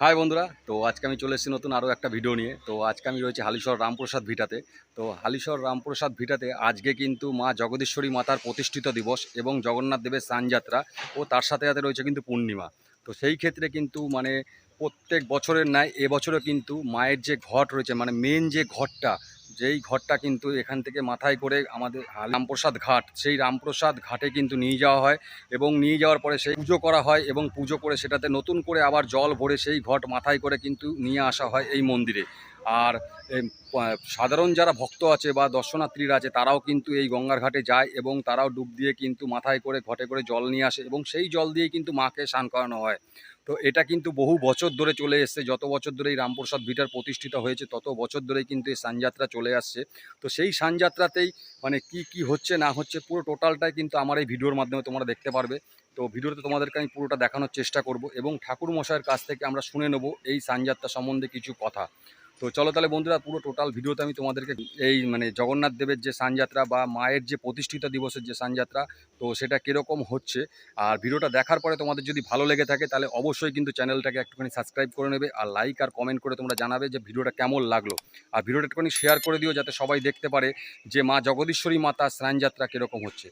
High বন্ধুরা, তো আজকে আমি চলে এসেছি নতুন আরও একটা ভিডিও নিয়ে। তো আজকে আমি রয়েছে হালিশ্বর রামপ্রসাদ ভিটাতে। তো হালিশ্বর রামপ্রসাদ ভিটাতে আজকে কিন্তু মা জগদীশ্বরী মাতার প্রতিষ্ঠিত দিবস এবং জগন্নাথ দেবের সানযাত্রা ও তার সাথে সাথে রয়েছে কিন্তু পূর্ণিমা। তো সেই ক্ষেত্রে কিন্তু মানে প্রত্যেক বছরের ন্যায় এবছরও কিন্তু মায়ের যে ঘট রয়েছে মানে মেন যে ঘটটা যেই ঘরটা কিন্তু এখান থেকে মাথায় করে আমাদের রামপ্রসাদ ঘাট, সেই রামপ্রসাদ ঘাটে কিন্তু নিয়ে যাওয়া হয় এবং নিয়ে যাওয়ার পরে সেই পুজো করা হয় এবং পুজো করে সেটাতে নতুন করে আবার জল ভরে সেই ঘট মাথায় করে কিন্তু নিয়ে আসা হয় এই মন্দিরে। আর সাধারণ যারা ভক্ত আছে বা দর্শনার্থীরা আছে তারাও কিন্তু এই গঙ্গার ঘাটে যায় এবং তারাও ডুব দিয়ে কিন্তু মাথায় করে ঘটে করে জল নিয়ে আসে এবং সেই জল দিয়ে কিন্তু মাকে স্নান করানো হয়। তো এটা কিন্তু বহু বছর ধরে চলে এসছে। যত বছর ধরে এই রামপ্রসাদ ভিটার প্রতিষ্ঠিত হয়েছে, তত বছর ধরেই কিন্তু এই সানযাত্রা চলে আসছে। তো সেই সানযাত্রাতেই মানে কি কি হচ্ছে, না হচ্ছে, পুরো টোটালটাই কিন্তু আমার এই ভিডিওর মাধ্যমে তোমরা দেখতে পারবে। তো ভিডিওতে তোমাদেরকে আমি পুরোটা দেখানোর চেষ্টা করব এবং ঠাকুর মশাইয়ের কাছ থেকে আমরা শুনে নেব এই সানযাত্রা সম্বন্ধে কিছু কথা। তো চলো তাহলে বন্ধুরা, পুরো টোটাল ভিডিওতে আমি তোমাদেরকে এই মানে জগন্নাথ দেবের যে সানযাত্রা বা মায়ের যে প্রতিষ্ঠিত দিবসের যে সানযাত্রা, তো সেটা কীরকম হচ্ছে? আর ভিডিওটা দেখার পরে তোমাদের যদি ভালো লেগে থাকে, তাহলে অবশ্যই কিন্তু চ্যানেলটাকে একটুখানি সাবস্ক্রাইব করে নেবে আর লাইক আর কমেন্ট করে তোমরা জানাবে যে ভিডিওটা কেমন লাগল। আর ভিডিওটা একটুখানি শেয়ার করে দিও যাতে সবাই দেখতে পারে যে মা জগদীশ্বরী মাতা স্নানযাত্রা কীরকম হচ্ছে।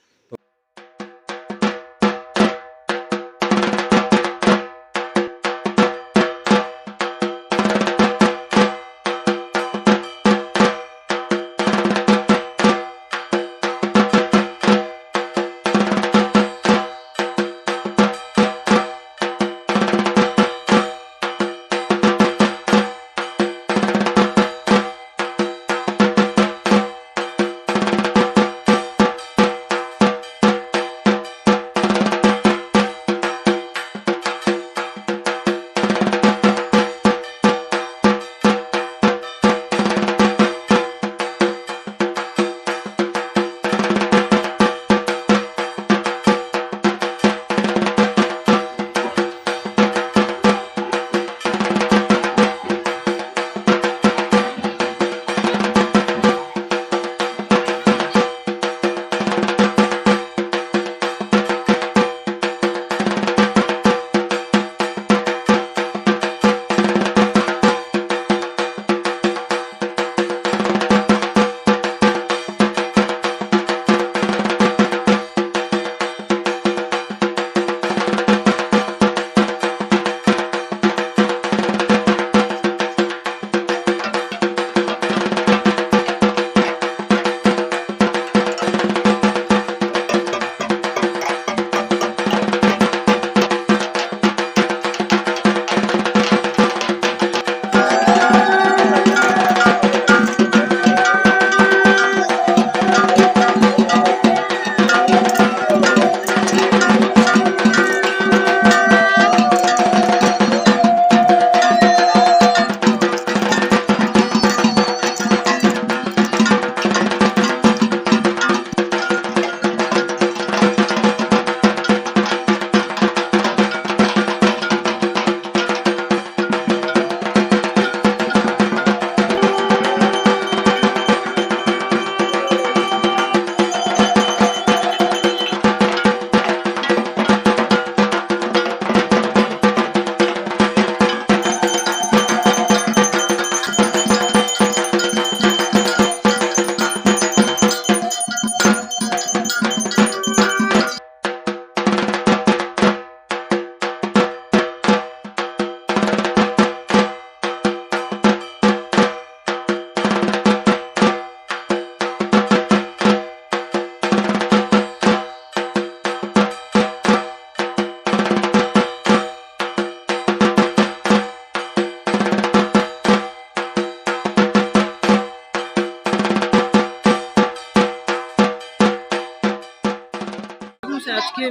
স্যার, আজকে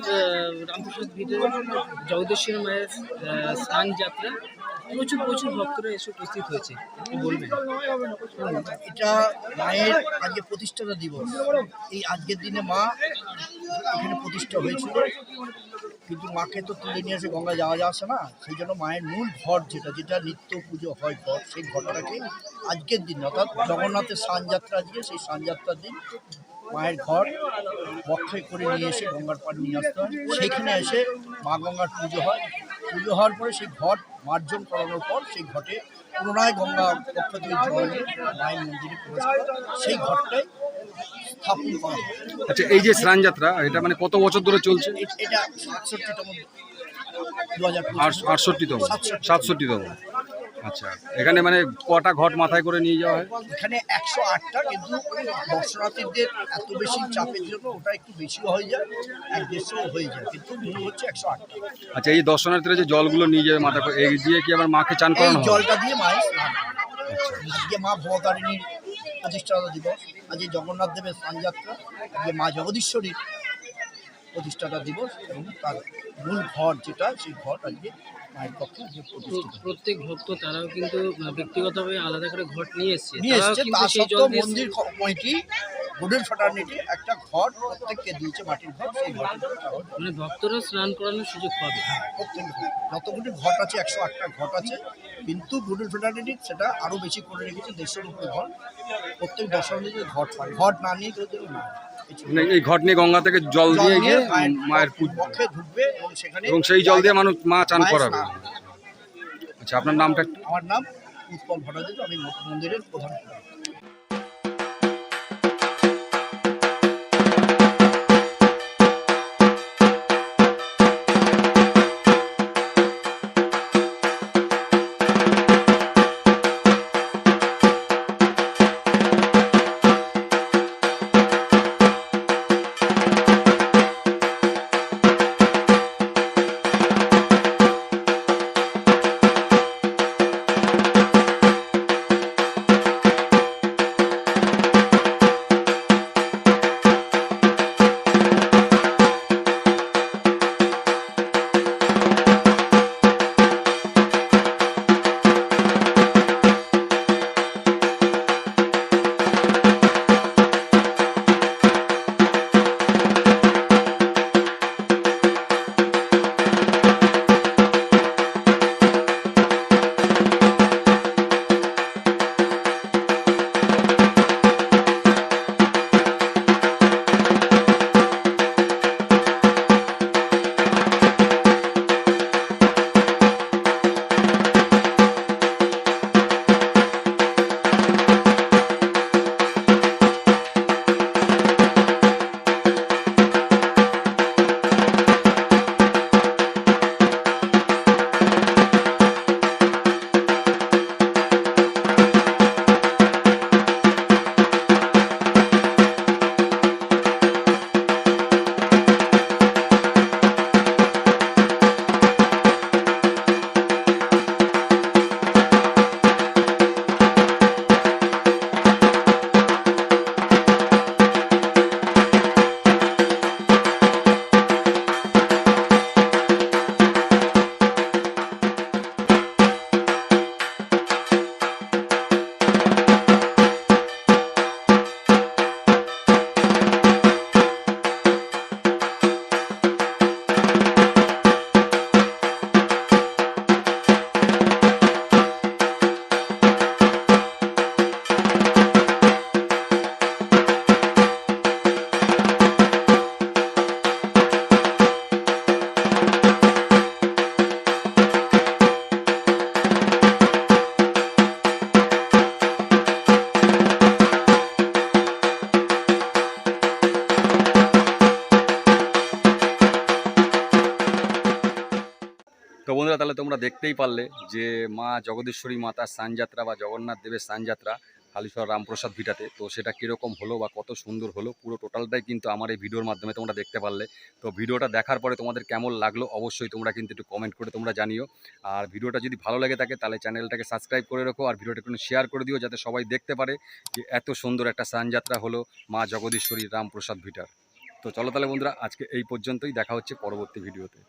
রামপ্রসাদ ভিতরে জগদীশ্বরী মায়ের স্নান যাত্রা। প্রচুর প্রচুর ভক্তরা এসে উপস্থিত হয়েছে। বলবেন? এটা মায়ের আজকে প্রতিষ্ঠাতা দিবস। এই আজকের দিনে মা এখানে প্রতিষ্ঠা হয়েছিল। কিন্তু মাকে তো তুলে নিয়ে এসে গঙ্গা যাওয়া যাচ্ছে না। সেই জন্য মায়ের মূল ঘট যেটা যেটা নিত্য পুজো হয় ঘট সেই ঘটটাকে আজকের দিন অর্থাৎ জগন্নাথের সানযাত্রা আজকে সেই সানযাত্রার দিন মায়ের ঘর বক্ষে করে নিয়ে এসে গঙ্গার পাড় নিয়ে আসতে হয়। সেইখানে এসে মা গঙ্গার পুজো হয়। পুজো হওয়ার পরে সেই ঘট মার্জন করানোর পর সেই ঘটে পুনরায় গঙ্গা পক্ষ থেকে জল মায়ের মন্দিরে প্রবেশ করে সেই ঘরটাই স্থাপন করা হয়। আচ্ছা এই যে স্নান যাত্রা এটা মানে কত বছর ধরে চলছে? এটা সাতষট্টিতম দু হাজার আটষট্টিতম সাতষট্টি। সাতষট্টিতম। আচ্ছা এখানে মানে কটা ঘট মাথায় করে নিয়ে যাওয়া হয়? এখানে একশো আটটা কিন্তু দর্শনার্থীদের এত বেশি চাপের জন্য ওটা একটু বেশিও হয়ে যায় এক দেড়শো হয়ে যায় কিন্তু মূল হচ্ছে একশো আটটা। আচ্ছা এই দর্শনার্থীরা যে জলগুলো নিয়ে যাবে মাথা করে এই দিয়ে কি আবার মাকে চান করানো জলটা দিয়ে মায়ের স্নান। আজকে মা ভবতারিণীর প্রতিষ্ঠা দিবস আজকে জগন্নাথ দেবের স্নানযাত্রা আজকে মা জগদীশ্বরীর প্রতিষ্ঠাতা দিবস এবং তার মূল ঘর যেটা সেই ঘর আজকে মায়ের পক্ষে প্রত্যেক ভক্ত তারাও কিন্তু ব্যক্তিগতভাবে আলাদা করে ঘট নিয়ে এসছে। এসছে সত্ত্বেও মন্দির কমিটি গোডের একটা ঘর প্রত্যেককে দিয়েছে মাটির ঘর সেই ঘরের মানে ভক্তরা স্নান করানোর সুযোগ পাবে। যতগুলি ঘট আছে একশো আটটা ঘট আছে কিন্তু গুডের সেটা আরও বেশি করে রেখেছে দেড়শোর উপরে ঘর প্রত্যেক দর্শনার্থীদের ঘট পায় ঘট না নিয়ে কেউ না যায়। এই। মানে ঘট নিয়ে গঙ্গা থেকে জল দিয়ে গিয়ে মায়ের ঢুকবে এবং সেই জল দিয়ে মানুষ মা চান করাবে আচ্ছা আপনার নামটা আমার নাম উৎপল ভট্টাচার্য আমি মন্দিরের প্রধান তোমরা দেখতেই পারলে যে মা জগদীশ্বরী মাতার স্নানযাত্রা বা জগন্নাথ দেবের স্নানযাত্রা হালিশহর রামপ্রসাদ ভিটাতে, তো সেটা কীরকম হলো বা কত সুন্দর হলো, পুরো টোটালটাই কিন্তু আমার এই ভিডিওর মাধ্যমে তোমরা দেখতে পারলে। তো ভিডিওটা দেখার পরে তোমাদের কেমন লাগল অবশ্যই তোমরা কিন্তু একটু কমেন্ট করে তোমরা জানিও। আর ভিডিওটা যদি ভালো লেগে থাকে তাহলে চ্যানেলটাকে সাবস্ক্রাইব করে রাখো আর ভিডিওটা একটু শেয়ার করে দিও যাতে সবাই দেখতে পারে যে এত সুন্দর একটা স্নানযাত্রা হলো মা জগদীশ্বরী রামপ্রসাদ ভিটার। তো চলো তাহলে বন্ধুরা আজকে এই পর্যন্তই, দেখা হচ্ছে পরবর্তী ভিডিওতে।